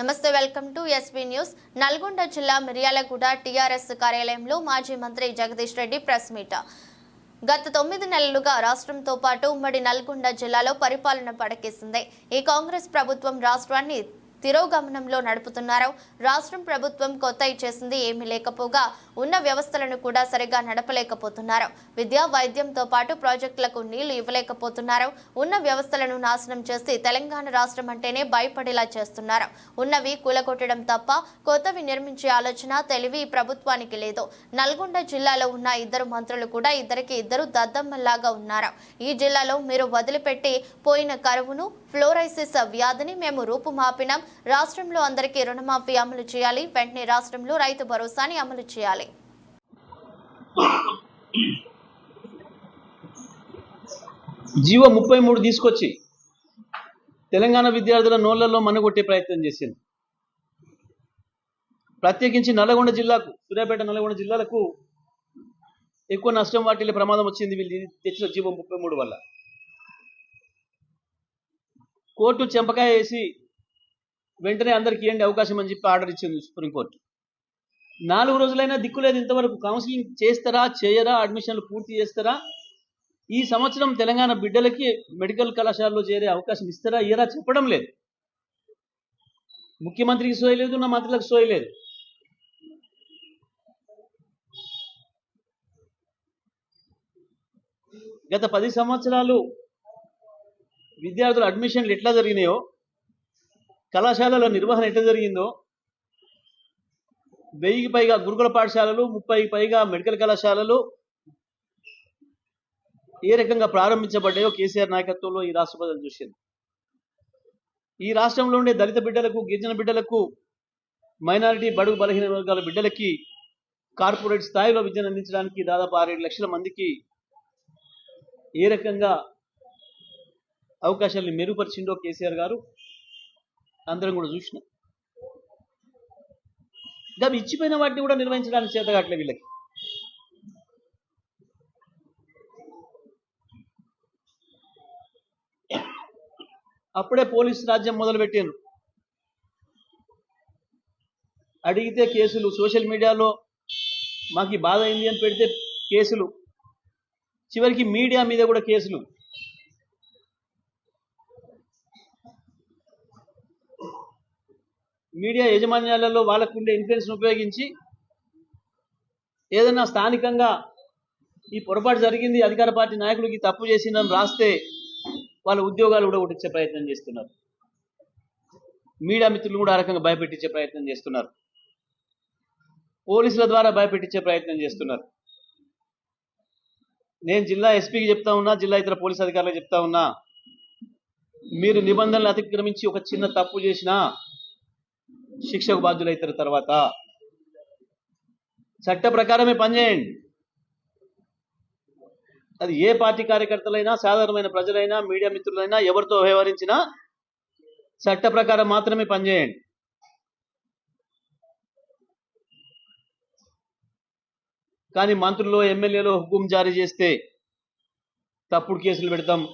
నమస్తే welcome to SB news. Nalgonda జిల్లా Miryalaguda TRS కార్యాలయంలో మాజీ మంత్రి జగదీష్ రెడ్డి ప్రెస్ మీట్. గత తొమ్మిది నెలలుగా రాష్ట్రంతో పాటు ఉమ్మడి నల్గొండ జిల్లాలో పరిపాలన పడకేసింది. ఈ కాంగ్రెస్ ప్రభుత్వం రాష్ట్రాన్ని తిరోగమనంలో నడుపుతున్నారు. రాష్ట్రం ప్రభుత్వం కొత్త చేసింది ఏమీ లేకపోగా ఉన్న వ్యవస్థలను కూడా సరిగా నడపలేకపోతున్నారు. విద్య వైద్యంతో పాటు ప్రాజెక్టులకు నీళ్ళు ఇవ్వలేకపోతున్నారు. ఉన్న వ్యవస్థలను నాశనం చేసి తెలంగాణ రాష్ట్రం అంటేనే భయపడేలా చేస్తున్నారు. ఉన్నవి కూలగొట్టడం తప్ప కొత్తవి నిర్మించే ఆలోచన తెలివి ప్రభుత్వానికి లేదు. నల్గొండ జిల్లాలో ఉన్న ఇద్దరు మంత్రులు కూడా ఇద్దరికి ఇద్దరు దద్దమ్మల్లాగా ఉన్నారు. ఈ జిల్లాలో మీరు వదిలిపెట్టి పోయిన కరువును ఫ్లోరైసిస్ వ్యాధిని మేము రూపుమాపినాం. రాష్ట్రంలో అందరికీ రుణమాఫీ అమలు చేయాలి. వెంటనే రాష్ట్రంలో రైతు భరోసాని అమలు చేయాలి. జీవో ముప్పై మూడు తీసుకొచ్చి తెలంగాణ విద్యార్థుల నోళ్ళలో మనుగొట్టే ప్రయత్నం చేసింది. ప్రత్యేకించి నల్గొండ జిల్లాకు సూర్యాపేట నల్గొండ జిల్లాలకు ఎక్కువ నష్టం వాటిల్లే ప్రమాదం వచ్చింది. వీళ్ళు తెచ్చిన జీవో ముప్పై మూడు వల్ల. కోర్టు చెంపకాయ వేసి వెంటనే అందరికి ఇవ్వండి అవకాశం అని చెప్పి ఆర్డర్ ఇచ్చింది సుప్రీంకోర్టు. నాలుగు రోజులైనా దిక్కులేదు ఇంతవరకు. కౌన్సిలింగ్ చేస్తారా చేయరా అడ్మిషన్లు పూర్తి చేస్తారా? ఈ సంవత్సరం తెలంగాణ బిడ్డలకి మెడికల్ కళాశాలలో చేరే అవకాశం ఇస్తారా ఇయరా చెప్పడం లేదు. ముఖ్యమంత్రికి సోయలేదు నా మంత్రులకు సోయలేదు గత పది సంవత్సరాలు విద్యార్థుల అడ్మిషన్లు ఎట్లా జరిగినాయో కళాశాలల నిర్వహణ ఎట్లా జరిగిందో వెయ్యికి పైగా గురుకుల పాఠశాలలు ముప్పై పైగా మెడికల్ కళాశాలలు ఏ రకంగా ప్రారంభించబడ్డాయో కేసీఆర్ నాయకత్వంలో ఈ రాష్ట్ర ప్రజలు చూసింది ఈ రాష్ట్రంలో ఉండే దళిత బిడ్డలకు గిరిజన బిడ్డలకు మైనారిటీ బడుగు బలహీన వర్గాల బిడ్డలకి కార్పొరేట్ స్థాయిలో విద్యను అందించడానికి దాదాపు ఆరేడు లక్షల మందికి ఏ రకంగా అవకాశాలను మెరుగుపరిచిండో కేసీఆర్ గారు. అందరం కూడా చూసినాం. గవి ఇచ్చిపోయిన వాటిని కూడా నిర్వహించడానికి చేతగాట్లే వీళ్ళకి. అప్పుడే పోలీసు రాజ్యం మొదలుపెట్టారు అడిగితే కేసులు సోషల్ మీడియాలో మాకు బాధ అయింది అని పెడితే కేసులు. చివరికి మీడియా మీద కూడా కేసులు. మీడియా యజమాన్యాలలో వాళ్ళకు ఉండే ఇన్ఫ్లుయెన్స్ను ఉపయోగించి ఏదైనా స్థానికంగా ఈ పొరపాటు జరిగింది అధికార పార్టీ నాయకులకి తప్పు చేసిందని రాస్తే వాళ్ళ ఉద్యోగాలు కూడా ఉడిచ్చే ప్రయత్నం చేస్తున్నారు. మీడియా మిత్రులు కూడా ఆ రకంగా భయపెట్టించే ప్రయత్నం చేస్తున్నారు. పోలీసుల ద్వారా భయపెట్టించే ప్రయత్నం చేస్తున్నారు. నేను జిల్లా ఎస్పీకి చెప్తా ఉన్నా జిల్లా ఇతర పోలీస్ అధికారులకు చెప్తా ఉన్నా మీరు నిబంధనలు అతిక్రమించి ఒక చిన్న తప్పు చేసినా శిక్షకు బాధ్యులైతారు తర్వాత. చట్ట ప్రకారమే పనిచేయండి. అది ఏ పార్టీ కార్యకర్తలైనా సాధారణమైన ప్రజలైనా మీడియా మిత్రులైనా ఎవరితో వ్యవహరించినా చట్ట ప్రకారం మాత్రమే పనిచేయండి. కానీ మంత్రులు ఎమ్మెల్యేలు హుకుం జారీ చేస్తే తప్పుడు కేసులు పెడతాం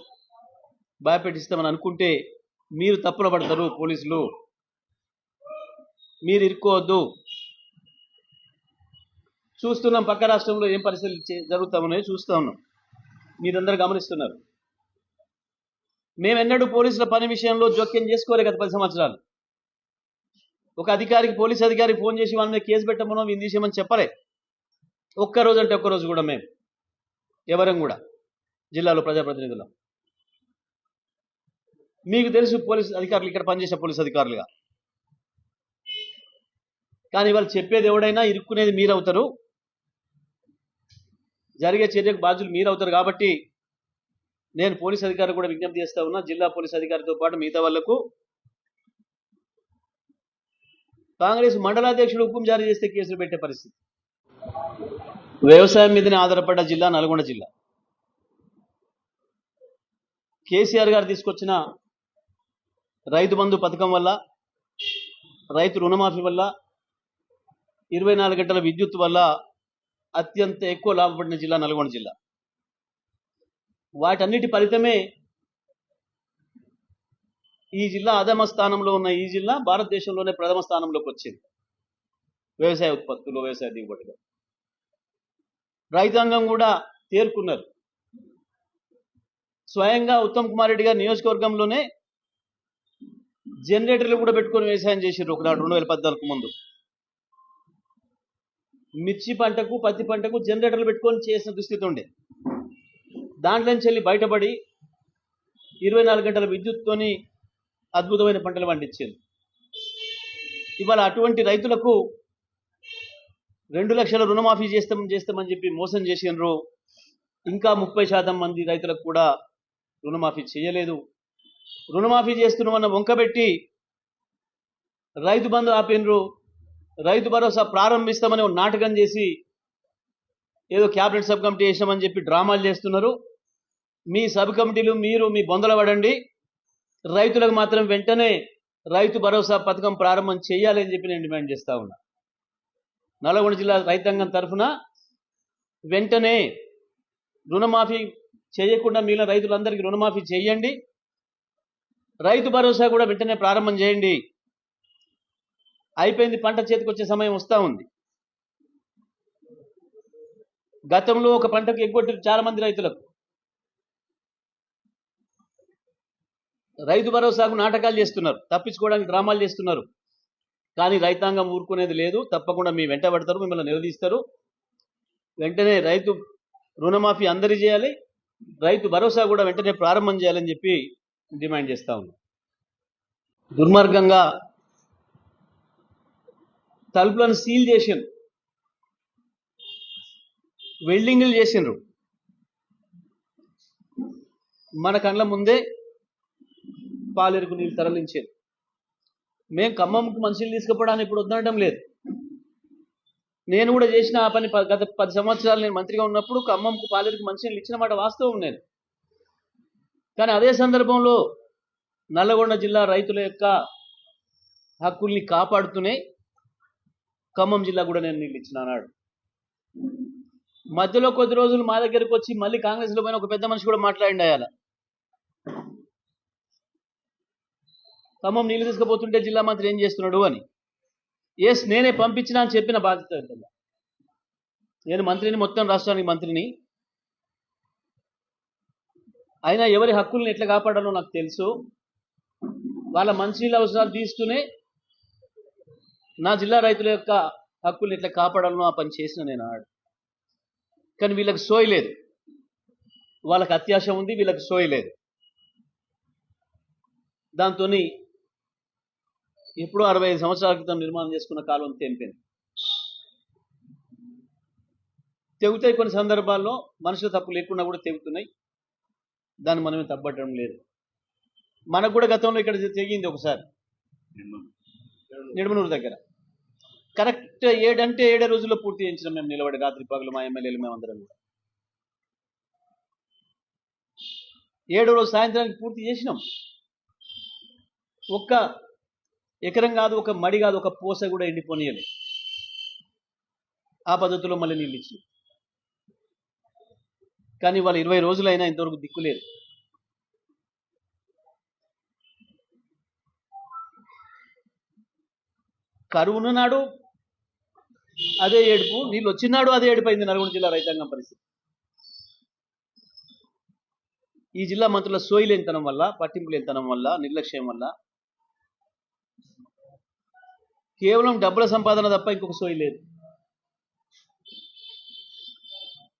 భయపెట్టిస్తామని అనుకుంటే మీరు తప్పున పడతారు పోలీసులు. మీరు ఇరుక్కోవద్దు చూస్తున్నాం పక్క రాష్ట్రంలో ఏం పరిస్థితులు చే- జరుగుతా చూస్తూ ఉన్నాం. మీరందరూ గమనిస్తున్నారు. మేమెన్నడూ పోలీసుల పని విషయంలో జోక్యం చేసుకోలే గత పది సంవత్సరాలు. ఒక అధికారికి పోలీస్ అధికారికి ఫోన్ చేసి వాళ్ళ మీద కేసు పెట్టమనో విందు తీసేయమని చెప్పలే. ఒక్క రోజు అంటే ఒక్క రోజు కూడా మేము ఎవరం కూడా. జిల్లాలో ప్రజాప్రతినిధులం. మీకు తెలుసు పోలీస్ అధికారులు ఇక్కడ పనిచేసే పోలీస్ అధికారులుగా. కానీ వాళ్ళు చెప్పేది ఎవడైనా ఇరుక్కునేది మీరవుతారు. జరిగే చర్యకు బాధ్యులు మీరవుతారు కాబట్టి నేను పోలీస్ అధికారి కూడా విజ్ఞప్తి చేస్తా ఉన్నా జిల్లా పోలీస్ అధికారితో పాటు మిగతా వాళ్ళకు కాంగ్రెస్ మండలాధ్యక్షుడు హుకుం జారీ చేస్తే కేసులు పెట్టే పరిస్థితి. వ్యవసాయం మీదనే ఆధారపడ్డ జిల్లా నల్గొండ జిల్లా. కేసీఆర్ గారు తీసుకొచ్చిన రైతు బంధు పథకం వల్ల రైతు రుణమాఫీ వల్ల ఇరవై నాలుగు గంటల విద్యుత్ వల్ల అత్యంత ఎక్కువ లాభపడిన జిల్లా నల్గొండ జిల్లా. వాటన్నిటి ఫలితమే ఈ జిల్లా అధమ స్థానంలో ఉన్న ఈ జిల్లా భారతదేశంలోనే ప్రథమ స్థానంలోకి వచ్చింది. వ్యవసాయ ఉత్పత్తులు వ్యవసాయ దిగుబడిలో. రైతాంగం కూడా తేరుకున్నారు. స్వయంగా ఉత్తమ్ కుమార్ రెడ్డి గారి నియోజకవర్గంలోనే జనరేటర్లు కూడా పెట్టుకొని వ్యవసాయం చేసిండ్రు ఒకనాడు రెండు వేల పద్నాలుగు ముందు. మిర్చి పంటకు పత్తి పంటకు జనరేటర్లు పెట్టుకొని చేసిన దుస్థితి ఉండే. దాంట్లో నుంచి వెళ్ళి బయటపడి ఇరవై నాలుగు గంటల విద్యుత్తోని అద్భుతమైన పంటలు పండించింది ఇవాళ అటువంటి రైతులకు రెండు లక్షల రుణమాఫీ చేస్తాం చేస్తామని చెప్పి మోసం చేసినారు. ఇంకా ముప్పై శాతం మంది రైతులకు కూడా రుణమాఫీ చేయలేదు. రుణమాఫీ చేస్తున్నామన్న వంకబెట్టి రైతు బంధు ఆపినరు. రైతు భరోసా ప్రారంభిస్తామని ఒక నాటకం చేసి ఏదో క్యాబినెట్ సబ్ కమిటీ వేసామని చెప్పి డ్రామాలు చేస్తున్నారు. మీ సబ్ కమిటీలు మీరు మీ బొందల పడండి. రైతులకు మాత్రం వెంటనే రైతు భరోసా పథకం ప్రారంభం చేయాలని చెప్పి నేను డిమాండ్ చేస్తా ఉన్నా. నల్గొండ జిల్లా రైతాంగం తరఫున వెంటనే రుణమాఫీ చేయకుండా మిగిలిన రైతులందరికీ రుణమాఫీ చేయండి. రైతు భరోసా కూడా వెంటనే ప్రారంభం చేయండి. అయిపోయింది పంట చేతికి వచ్చే సమయం వస్తూ ఉంది. గతంలో ఒక పంటకు ఎగ్గొట్టి చాలా మంది రైతులకు. రైతు భరోసాకు నాటకాలు చేస్తున్నారు తప్పించుకోవడానికి డ్రామాలు చేస్తున్నారు. కానీ రైతాంగం ఊరుకునేది లేదు తప్పకుండా మీ వెంట పడతారు మిమ్మల్ని నిలదీస్తారు. వెంటనే రైతు రుణమాఫీ అందరి చేయాలి రైతు భరోసా కూడా వెంటనే ప్రారంభం చేయాలని చెప్పి డిమాండ్ చేస్తా ఉన్నాం. దుర్మార్గంగా తలుపులను సీల్ చేసిండ్రు. వెల్డింగ్లు చేసిండ్రు. మన కండ్ల ముందే పాలెరుకు నీళ్ళు తరలించేది. మేము ఖమ్మంకు మనుషులు తీసుకుపోవడానికి ఇప్పుడు వద్దనడం లేదు. నేను కూడా చేసిన ఆ పని గత పది సంవత్సరాలు నేను మంత్రిగా ఉన్నప్పుడు ఖమ్మంకు పాలేరుకు మనుషులు ఇచ్చిన మాట వాస్తవం నేను. కానీ అదే సందర్భంలో నల్లగొండ జిల్లా రైతుల యొక్క హక్కుల్ని కాపాడుతూనే ఖమ్మం జిల్లా కూడా నేను నీళ్ళు ఇచ్చిన అన్నాడు. మధ్యలో కొద్ది రోజులు మా దగ్గరికి వచ్చి మళ్ళీ కాంగ్రెస్లో పోయిన ఒక పెద్ద మనిషి కూడా మాట్లాడిండి అయ్యాల. ఖమ్మం నీళ్ళు తీసుకుపోతుంటే జిల్లా మంత్రి ఏం చేస్తున్నాడు అని. ఎస్ నేనే పంపించిన అని చెప్పిన బాధ్యత నేను మంత్రిని మొత్తం రాష్ట్రానికి మంత్రిని. అయినా ఎవరి హక్కుల్ని ఎట్లా కాపాడాలో నాకు తెలుసు. వాళ్ళ మంచినీళ్ళ అవసరాలు తీసుకునే నా జిల్లా రైతుల యొక్క హక్కుల్ని ఎట్లా కాపాడాలో ఆ పని చేసిన నేను ఆడు. కానీ వీళ్ళకి సోయలేదు వాళ్ళకి అత్యాశ ఉంది వీళ్ళకి సోయలేదు దాంతో ఎప్పుడో అరవై ఐదు సంవత్సరాల క్రితం నిర్మాణం చేసుకున్న కాలం తెంపింది తెగుతాయి కొన్ని సందర్భాల్లో మనుషుల తప్పు లేకుండా కూడా తెగుతున్నాయి. దాన్ని మనమే తప్పట్టడం లేదు. మనకు కూడా గతంలో ఇక్కడ తెగింది ఒకసారి. నిడమనూరు దగ్గర. కరెక్ట్ ఏడంటే ఏడే రోజుల్లో పూర్తి చేయించిన మేము నిలబడి రాత్రి పగలు మా ఎమ్మెల్యేలు మేమందరం కూడా. ఏడో రోజు సాయంత్రానికి పూర్తి చేసినాం. ఒక్క ఎకరం కాదు ఒక మడి కాదు ఒక పూస కూడా ఎండిపోనీయలే. ఆ పద్ధతిలో మళ్ళీ నీళ్ళు ఇచ్చి కానీ వాళ్ళు ఇరవై రోజులైనా ఇంతవరకు దిక్కులేదు. కరువున్న నాడు అదే ఏడుపు నీళ్ళు వచ్చినాడు అదే ఏడిపోయింది నల్గొండ జిల్లా రైతాంగం పరిస్థితి. ఈ జిల్లా మంత్రుల సోయి లేనితనం వల్ల పట్టింపు లేనితనం వల్ల నిర్లక్ష్యం వల్ల కేవలం డబ్బుల సంపాదన తప్ప ఇంకొక సోయి లేదు.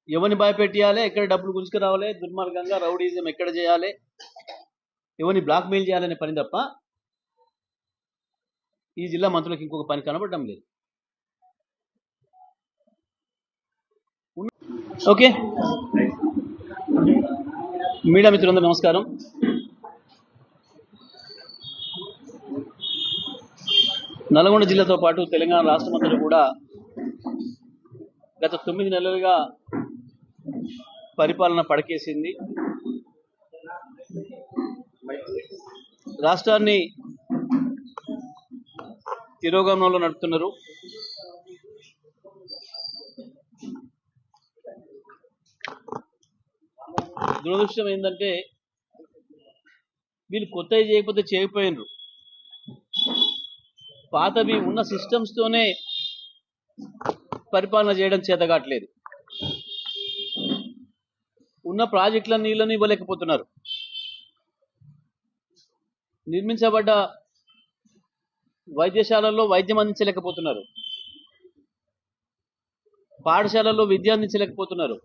ఎవరిని భయపెట్టియాలి ఎక్కడ డబ్బులు గుంజుకురావాలి దుర్మార్గంగా రౌడీజం ఎక్కడ చేయాలి ఎవరిని బ్లాక్మెయిల్ చేయాలనే పని తప్ప ఈ జిల్లా మంత్రులకు ఇంకొక పని కనబడడం లేదు. ఓకే. మీడియా మిత్రులందరూ నమస్కారం. నల్గొండ జిల్లాతో పాటు తెలంగాణ రాష్ట్ర అంతటా కూడా గత తొమ్మిది నెలలుగా పరిపాలన పడకేసింది. రాష్ట్రాన్ని తిరోగమనంలో నడుపుతున్నారు. దురదృష్టం ఏంటంటే వీళ్ళు కొత్తవి చేయకపోతే చేయకపోయినరు పాతవి ఉన్న సిస్టమ్స్తోనే పరిపాలన చేయడం చేతగాట్లేదు. ఉన్న ప్రాజెక్టుల నీళ్ళని ఇవ్వలేకపోతున్నారు. నిర్మించబడ్డ వైద్యశాలల్లో వైద్యం అందించలేకపోతున్నారు. పాఠశాలల్లో విద్య అందించలేకపోతున్నారు.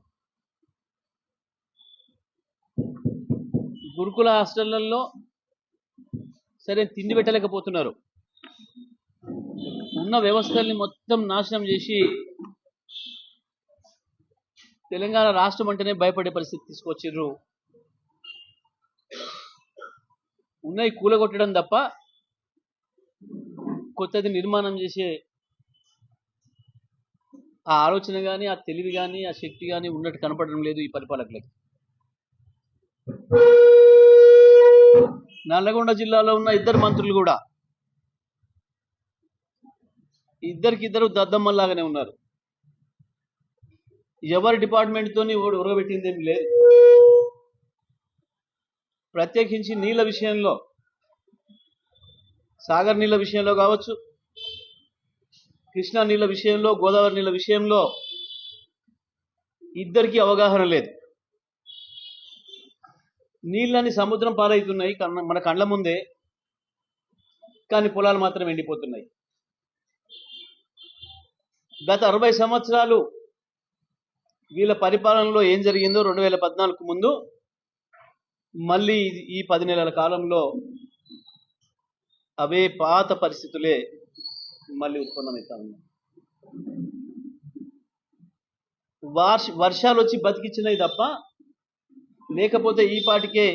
గురుకుల హాస్టళ్ళలో సరే తిండి పెట్టలేకపోతున్నారు. ఉన్న వ్యవస్థల్ని మొత్తం నాశనం చేసి తెలంగాణ రాష్ట్రం అంటేనే భయపడే పరిస్థితి తీసుకొచ్చిర్రు. ఉన్నాయి కూలగొట్టడం తప్ప కొత్తది నిర్మాణం చేసే ఆ ఆలోచన కానీ ఆ తెలివి కానీ ఆ శక్తి కానీ ఉన్నట్టు కనపడడం లేదు ఈ పరిపాలకులకి. నల్లగొండ జిల్లాలో ఉన్న ఇద్దరు మంత్రులు కూడా ఇద్దరికి ఇద్దరు దద్దమ్మల్లాగానే ఉన్నారు. ఎవరి డిపార్ట్మెంట్తోని ఉరగబెట్టింది ఏం లేదు. ప్రత్యేకించి నీళ్ళ విషయంలో సాగర్ నీళ్ళ విషయంలో కావచ్చు కృష్ణా నీళ్ళ విషయంలో గోదావరి నీళ్ళ విషయంలో ఇద్దరికి అవగాహన లేదు. నీళ్ళని సముద్రం పాలవుతున్నాయి కన్న మన కళ్ళ ముందే కానీ పొలాలు మాత్రం ఎండిపోతున్నాయి. గత అరవై సంవత్సరాలు వీళ్ళ పరిపాలనలో ఏం జరిగిందో రెండు వేల పద్నాలుగు ముందు మళ్ళీ ఈ పది నెలల కాలంలో అవే పాత పరిస్థితులే మళ్ళీ ఉత్పన్నమవుతా ఉన్నాయి వర్ష వర్షాలు వచ్చి బతికించినవి తప్ప లేకపోతే ఈ పాటికే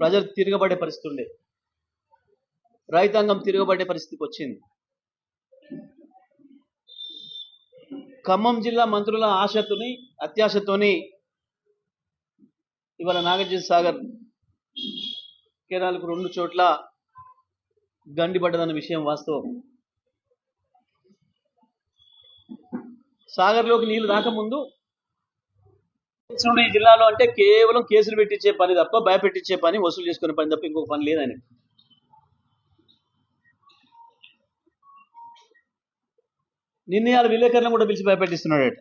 ప్రజలు తిరగబడే పరిస్థితి ఉండే. రైతాంగం తిరగబడే పరిస్థితికి వచ్చింది. ఖమ్మం జిల్లా మంత్రుల ఆశతోని అత్యాశతోని ఇవాళ నాగార్జున సాగర్ కేరళకు రెండు చోట్ల గండిపడ్డదన్న విషయం వాస్తవం. సాగర్లోకి నీళ్ళు రాకముందు ఈ జిల్లాలో అంటే కేవలం కేసులు పెట్టించే పని తప్ప భయపెట్టించే పని వసూలు చేసుకునే పని తప్ప ఇంకొక పని లేదని. నిర్ణయాలు విలేకరులను కూడా పిలిచి భయపెట్టిస్తున్నాడట.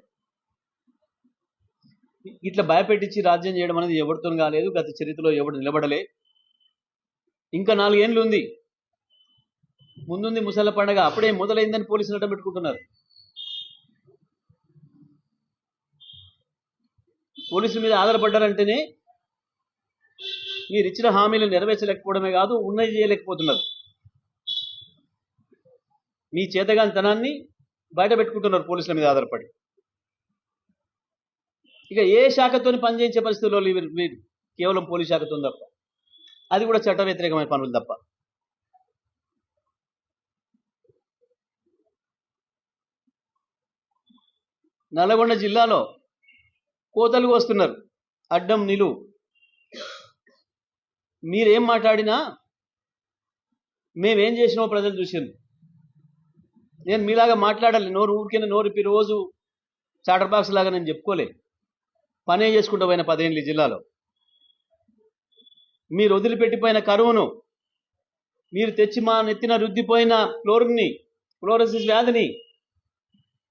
ఇట్లా భయపెట్టించి రాజ్యం చేయడం అనేది ఎవరితో కాలేదు గత చరిత్రలో ఎవడు నిలబడలే. ఇంకా నాలుగేండ్లు ఉంది. ముందుంది ముసల పండగ అప్పుడే మొదలైందని పోలీసులు అడ్డం పెట్టుకుంటున్నారు. పోలీసుల మీద ఆధారపడ్డారంటేనే మీరు ఇచ్చిన హామీలు నెరవేర్చలేకపోవడమే కాదు ఉన్నది చేయలేకపోతున్నారు. మీ చేతగానితనాన్ని బయట పెట్టుకుంటున్నారు పోలీసుల మీద ఆధారపడి. ఇక ఏ శాఖతో పనిచేయించే పరిస్థితుల్లో మీరు? కేవలం పోలీస్ శాఖతో తప్ప. అది కూడా చట్ట వ్యతిరేకమైన పనులు తప్ప. నల్గొండ జిల్లాలో కోతలు వస్తున్నారు అడ్డం నిలువు. మీరేం మాట్లాడినా మేమేం చేసినామో ప్రజలు చూసింది నేను మీలాగా మాట్లాడాలి. నోరు ఊరికే నోరు రోజు చాటర్ బాక్స్ లాగా నేను చెప్పుకోలే. పనే చేసుకుంటూ పోయిన పదేళ్ళు జిల్లాలో. మీరు వదిలిపెట్టిపోయిన కరువును మీరు తెచ్చి మా నెత్తిన రుద్దిపోయిన ఫ్లోర్ని ఫ్లోరోసిస్ వ్యాధిని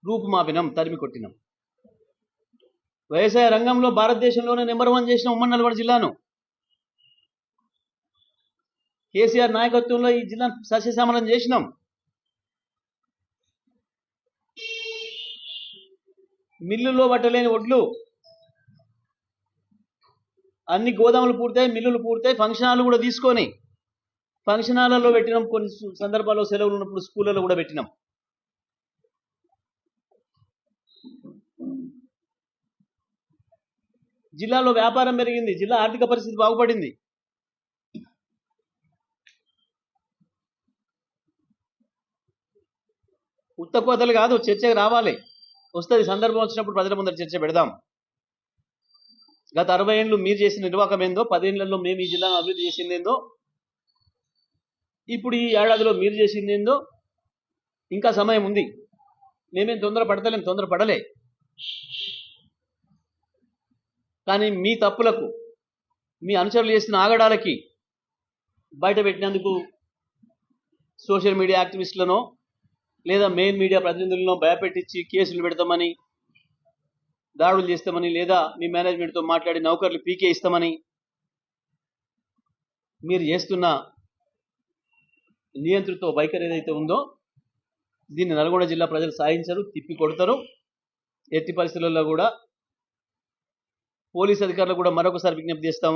రూపుమాపినం తరిమి కొట్టినాం. వ్యవసాయ రంగంలో భారతదేశంలోనే నెంబర్ వన్ చేసిన ఉమ్మడి నల్గొండ జిల్లాను. కేసీఆర్ నాయకత్వంలో ఈ జిల్లా సస్యశ్యామలం చేసినాం. మిల్లుల్లో పట్టలేని ఒడ్లు. అన్ని గోదాములు పూర్తయి మిల్లులు పూర్తయి ఫంక్షన్ హాల్ కూడా తీసుకొని ఫంక్షన్ హాల్లో పెట్టినాం కొన్ని సందర్భాల్లో సెలవులు ఉన్నప్పుడు స్కూళ్ళలో కూడా పెట్టినాం. జిల్లాలో వ్యాపారం పెరిగింది. జిల్లా ఆర్థిక పరిస్థితి బాగుపడింది. ఉత్త కోతలు కాదు చర్చకు రావాలి. వస్తుంది సందర్భం వచ్చినప్పుడు ప్రజల ముందర చర్చ పెడదాం. గత అరవై ఏళ్ళు మీరు చేసిన నిర్వాహకం ఏందో పదేళ్ళలో మేము ఈ జిల్లాను అభివృద్ధి చేసింది ఏందో ఇప్పుడు ఈ ఏడాదిలో మీరు చేసింది ఏందో ఇంకా సమయం ఉంది. మేమేం తొందర పడతలేం తొందర పడలే కానీ మీ తప్పులకు మీ అనుచరులు చేసిన ఆగడాలకి బయట పెట్టినందుకు సోషల్ మీడియా యాక్టివిస్టులను లేదా మెయిన్ మీడియా ప్రతినిధులను భయపెట్టించి కేసులు పెడతామని దాడులు చేస్తామని లేదా మీ మేనేజ్మెంట్తో మాట్లాడి నౌకర్లు పీకే ఇస్తామని మీరు చేస్తున్న నియంత్రిత వైఖరి ఏదైతే ఉందో దీన్ని నల్గొండ జిల్లా ప్రజలు సాధించరు తిప్పి కొడతారు. ఎట్టి పరిస్థితుల్లో కూడా పోలీస్ అధికారులు కూడా మరొకసారి విజ్ఞప్తి చేస్తాం.